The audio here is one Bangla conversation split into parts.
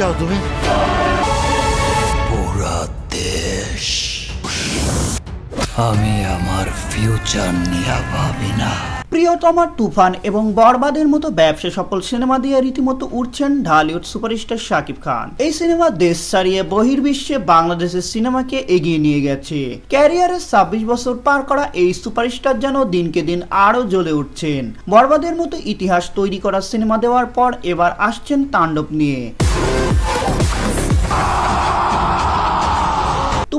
চাও তুমি পুরা দেশ। আমি আমার ফিউচার নিয়ে ভাবি না। প্রিয়তমা তুফান এবং বরবাদের মতো ব্যবসা সফল সিনেমা দিয়ে রীতিমতো উঠছেন ঢালিউড সুপারস্টার শাকিব খান। এই সিনেমা দেশ ছাড়িয়ে বহির্বিশ্বে বাংলাদেশের সিনেমাকে এগিয়ে নিয়ে গেছে। ক্যারিয়ারের ছাব্বিশ বছর পার করা এই সুপারস্টার যেন দিনকে দিন আরও জ্বলে উঠছেন। বরবাদের মতো ইতিহাস তৈরি করা সিনেমা দেওয়ার পর এবার আসছেন তাণ্ডব নিয়ে। Yeah.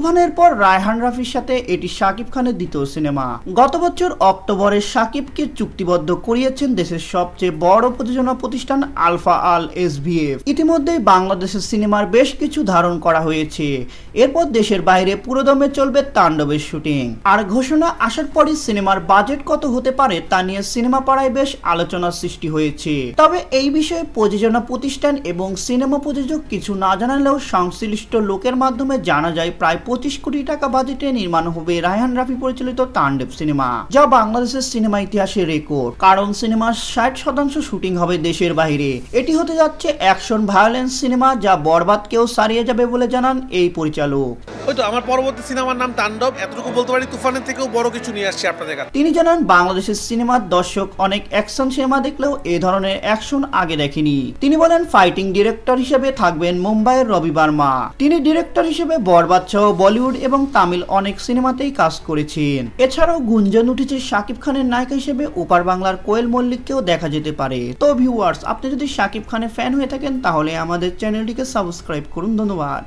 তুফানের পর রায়হান রাফির সাথে এটি শাকিব খানের দ্বিতীয় সিনেমা। গত বছর অক্টোবরে শাকিবকে চুক্তিবদ্ধ করিয়েছেন দেশের সবচেয়ে বড় প্রযোজনা প্রতিষ্ঠান আলফা আল এসভিএফ ইতিমধ্যেই বাংলাদেশের সিনেমার বেশ কিছু ধারণ করা হয়েছে। এরপর দেশের বাইরে পুরোদমে চলবে তাণ্ডবের শুটিং। আর ঘোষণা আসার পরই সিনেমার বাজেট কত হতে পারে তা নিয়ে সিনেমা পাড়ায় বেশ আলোচনার সৃষ্টি হয়েছে। তবে এই বিষয়ে প্রযোজনা প্রতিষ্ঠান এবং সিনেমা প্রযোজক কিছু না জানালেও সংশ্লিষ্ট লোকের মাধ্যমে জানা যায় প্রায় পঁচিশ কোটি টাকা বাজেটে নির্মাণ হবে রায়হান রাফি পরিচালিত তাণ্ডব সিনেমা, যা বাংলাদেশের সিনেমা ইতিহাসের রেকর্ড কারণ সিনেমার ষাট শতাংশ শুটিং হবে দেশের বাইরে এটি হতে যাচ্ছে অ্যাকশন ভায়োলেন্স সিনেমা, যা বরবাদকেও সারিয়ে যাবে বলে জানান এই পরিচালক। ওই তো, আমার পরবর্তী সিনেমার নাম তাণ্ডব। এতটুকু বলতে পারি তুফানের থেকেও বড় কিছু নিয়ে আসছি আপনাদের কাছে। তিনি জানান, বাংলাদেশের সিনেমার দর্শক অনেক অ্যাকশন সিনেমা দেখলেও এ ধরনের অ্যাকশন আগে দেখেনি। তিনি বলেন, ফাইটিং ডিরেক্টর হিসেবে থাকবেন মুম্বাইয়ের রবি বার্মা। তিনি ডিরেক্টর হিসেবে বরবাদ সহ বলিউড এবং তামিল অনেক সিনেমাতেই কাজ করেছেন। এছাড়াও গুঞ্জন উঠেছে শাকিব খানের নায়িকা হিসেবে, ওপার বাংলার কোয়েল মল্লিককেও দেখা যেতে পারে। তো ভিউয়ার্স আপনি যদি শাকিব খানের ফ্যান হয়ে থাকেন, তাহলে আমাদের চ্যানেলটিকে সাবস্ক্রাইব করুন। ধন্যবাদ।